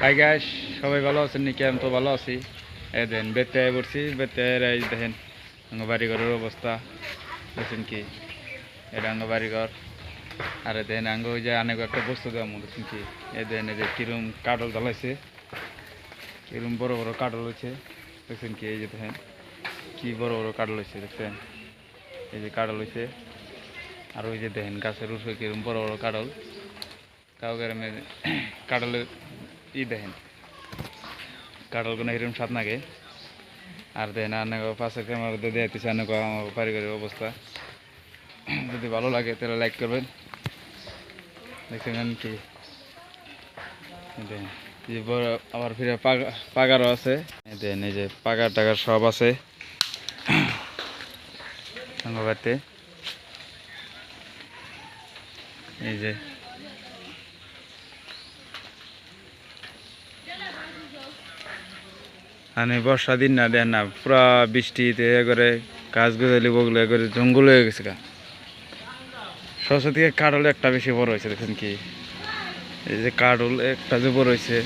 Hi guys সবাই ভালো আছেন? নাকি আমি তো ভালো আছি। এই দেন বেতে পড়ছি, বেতে এই দেখেন আঙ্গ বাড়িঘরের অবস্থা। দেখছেন কি? এটা আঙ্গ বাড়িঘর আর দেখেন, আঙ্গ ওই যে অনেক একটা বস্তু দেওয়া দেখছেন কি? এ দেখেন, এই যে কিরম কাটল জ্বালাইছে। কিরম বড় বড় কাটল হয়েছে। দেখছেন কি? এই যে দেখেন, কি বড় বড় কাটল হয়েছে, দেখছেন? এই যে কাটল হয়েছে। আর ওই যে দেখেন, গাছের উপরে কিরম বড় বড় কাটল কাউ গ্রামের কাটলের ই দেখেন। কাটলগুলো এরকম স্বাদ লাগে আর দেখেন অনেক পাশে ক্যামেরা দেখতেছে অনেক আমার পারিবারিক অবস্থা। যদি ভালো লাগে তাহলে লাইক করবেন। দেখছেন কি? আবার ফিরে পাগা, পাগারও আছে। দেখেন এই যে পাগার টাগার সব আছে। এই যে মানে বর্ষা দিন না দেন না, পুরা বৃষ্টিতে এ করে গাছ গোজালি বগলে করে জঙ্গল হয়ে গেছে গা। সরস্বতী থেকে কাটল একটা বেশি বড় হয়েছে, দেখেন কি। এই যে কাটল একটা যে বড় হয়েছে,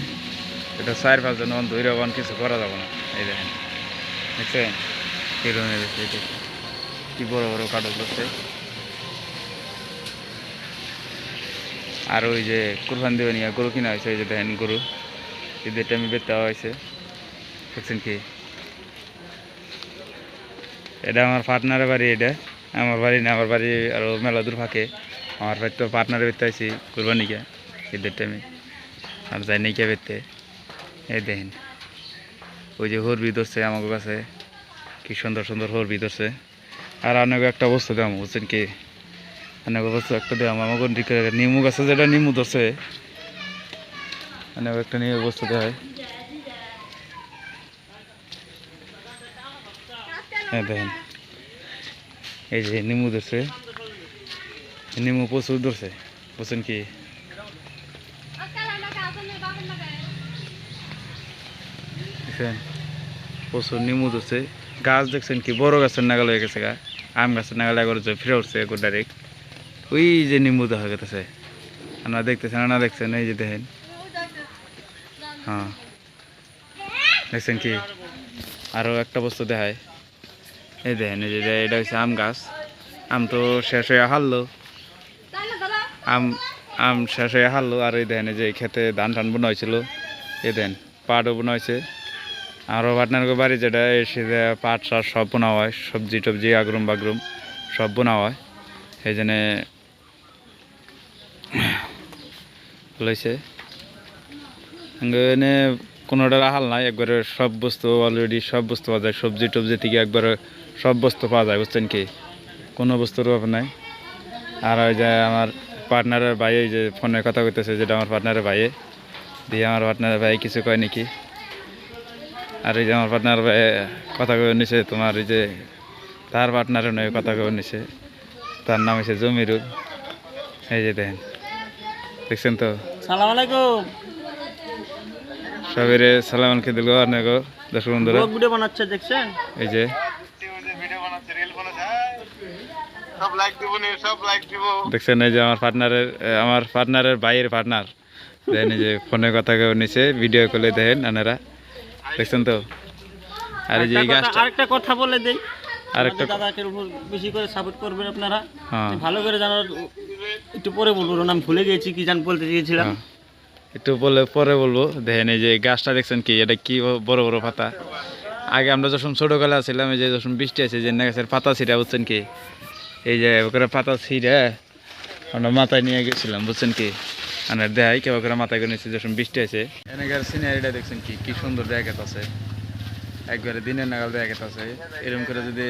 এটা চার পাঁচজন ধৈর্য বান কিছু করা যাবে না। এই দেখেন, দেখছেন? কীরকম হয়েছে কি বড় বড় কাটল করছে আর ওই যে কুরবান দেবে নিয়ে গরু কিনা হয়েছে ওই যে দেখেন গরু। ঈদের টাইমে বেচতে দেওয়া হয়েছে। দেখছেন কি? এটা আমার পার্টনারের বাড়ি এটা। আমার বাড়ি না, আমার বাড়ি আরও মেলা দূর ফাঁকে। আমার বাড়ি তো পার্টনারে বেরতে আইসি কুরবানিকে, ঈদের টাইমে আর যাই নাইকে বেরতে এই দেখেন, ওই যে হরবি ধরছে আমার কাছে। কি সুন্দর সুন্দর হরবি ধরছে। আর অনেক একটা বস্তু দাম বুঝছেন কি? অনেক বস্তু একটা দাম দিকে নিমু গাছে যেটা নিমু ধরছে। অনেক একটা নিয়ে বস্তু দেওয়া হয়। হ্যাঁ দেখেন। এই যে নিমু ধরছে। নিমু প্রচুর ধরছে। বুঝছেন কি? প্রচুর নিমু ধরছে। গাছ দেখছেন কি? বড় গাছের নাগাল হয়ে গেছে গা। আম গাছের নাগাল একবার ফিরে উঠছে একবার ডাইরেক্ট ওই যে নিম্বু দেখা গেছে আপনারা দেখতেছেন না দেখছেন? এই যে দেখেন। হ্যাঁ। দেখছেন কি? আরও একটা বস্তু দেখায়। এই দেখেন এটা- এটা হচ্ছে আম গাছ। আম তো শেষ হয়ে হারলো। আম আম শেষ হয়ে হারলো। আর এই দেখেন যে খেতে ধান টান বোনা এই দেন পাটও বোনা হয়েছে আরও পাটনার বাড়ি যেটা এসে পাট শাক সব বোনা হয়। সবজি টবজি, আগরুম বাগরুম সব বোনা হয়। সেই জন্যে লইছে। এনে কোনোটা হাল নাই। একবারে সব বস্তু অলরেডি সব বস্তু পাওয়া যায়। সবজি টবজি থেকে একবারে সব বস্তু পাওয়া যায় বুঝছেন কি? কোনো বস্তুর অভাব নাই। আর ওই যে আমার পার্টনারের ভাই এই যে ফোনে কথা কইতেছে যেটা আমার পার্টনারের ভাইয়ে দিয়ে আমার পার্টনারের ভাই কিছু কয় নাকি? আর এই যে আমার পার্টনার ভাই কথা কয়ে নিছে তোমার এই যে তার পার্টনারের নয় কথা কয়ে নিছে। তার নাম হচ্ছে জমিরুল। এই যে দেখেন দেখছেন তো? সালাম আলাইকুম। সবেরে সালাম আলকে দিল অনেক দর্শক বন্ধুরা। ভিডিও বানাচ্ছে দেখছেন? এই যে সব লাইক দিব নি সব লাইক দিব। দেখছেন এই যে আমার পার্টনারের আমার পার্টনারের ভাইয়ের পার্টনার দেখেন এই যে ফোনে কথা কেউ নিছে ভিডিও কলে দেখেন আনারা দেখছেন তো? আর এই যে এই গাছটা আরেকটা কথা বলে দেই। আরেকটা দাদাকে বেশি করে সাপোর্ট করবেন আপনারা। হ্যাঁ। ভালো করে জানার একটু পরে বলব নাম ভুলে গিয়েছি কি জান বলতে চেয়েছিলাম হ্যাঁ। একটু বলে পরে বলব। দেখেন এই যে গাছটা দেখছেন কি এটা কি বড় বড় পাতা? আগে আমরা যখন ছোটোবেলা ছিলাম এই যে যখন বৃষ্টি আছে যে না গাছের পাতা ছিঁড়া বুঝছেন কি এই যে ওখানে পাতা ছিঁড়ে আমরা মাথায় নিয়ে গেছিলাম, বুঝছেন কি? মানে দেখাই কেউ ওখানে মাথায় করে নিয়েছে যখন বৃষ্টি আছে এনেকার সিনারিটা দেখছেন কি? কি সুন্দর দেখা আছে। একবারে দিনের নাগাল দেখা আছে। এরকম করে যদি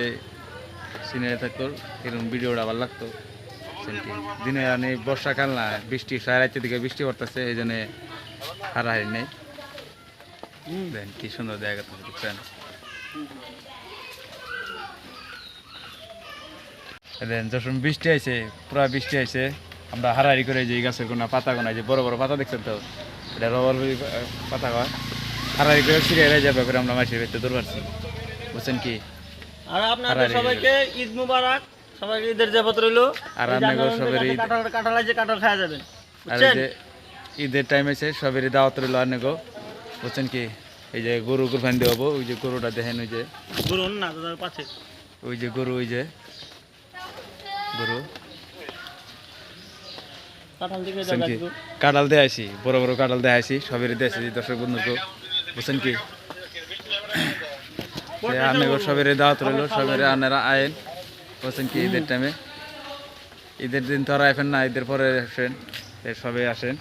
সিনারি থাকতো, এরকম ভিডিওটা আবার লাগতো দিনে আনি বর্ষাকাল না, বৃষ্টি সাড়ে দিকে বৃষ্টি পড়তেছে, এই জন্য হারাহারি নেই। দেন কি সুন্দর জায়গা তো বুঝছেন দেন যখন বৃষ্টি আইছে পুরা বৃষ্টি আইছে আমরা হারাহারি করে যে গাছের কোনো পাতা কোনো যে বড় বড় পাতা দেখছেন তো? এটা রবার পাতা হয় হারাহারি করে ছিঁড়ে এড়ে যাবে করে আমরা মাসের ভিতরে দৌড় পারছি বুঝছেন কি? আর আপনাদের সবাইকে ঈদ মুবারক। সবাইকে ঈদের রইল আর আপনাদের আপনাদের ঈদ- কাঁঠাল আছে কাঁঠাল খাওয়া যাবেন। আর যে ঈদের টাইম এসে সবেরই দাওয়াত রইল আনে গো বুঝছেন কি? এই যে গরু কুরবানি দেবো ওই যে গরুটা দেখেন ওই যে। বলুন না দাদার পাশে। ওই যে গরু ওই যে। গরু। কাঁঠাল দিয়ে আসি বড় বড় কাঁঠাল দিয়ে আসি সবেরই দিয়ে আসি দর্শক বন্ধুকে বুঝছেন কি? আনে গো সবেরই দাওয়াত রইল সবের আনারা আয়েন বুঝছেন কি? ঈদের টাইমে ঈদের দিন তো আর আসেন না ঈদের পরে আসেন এ সবে আসেন।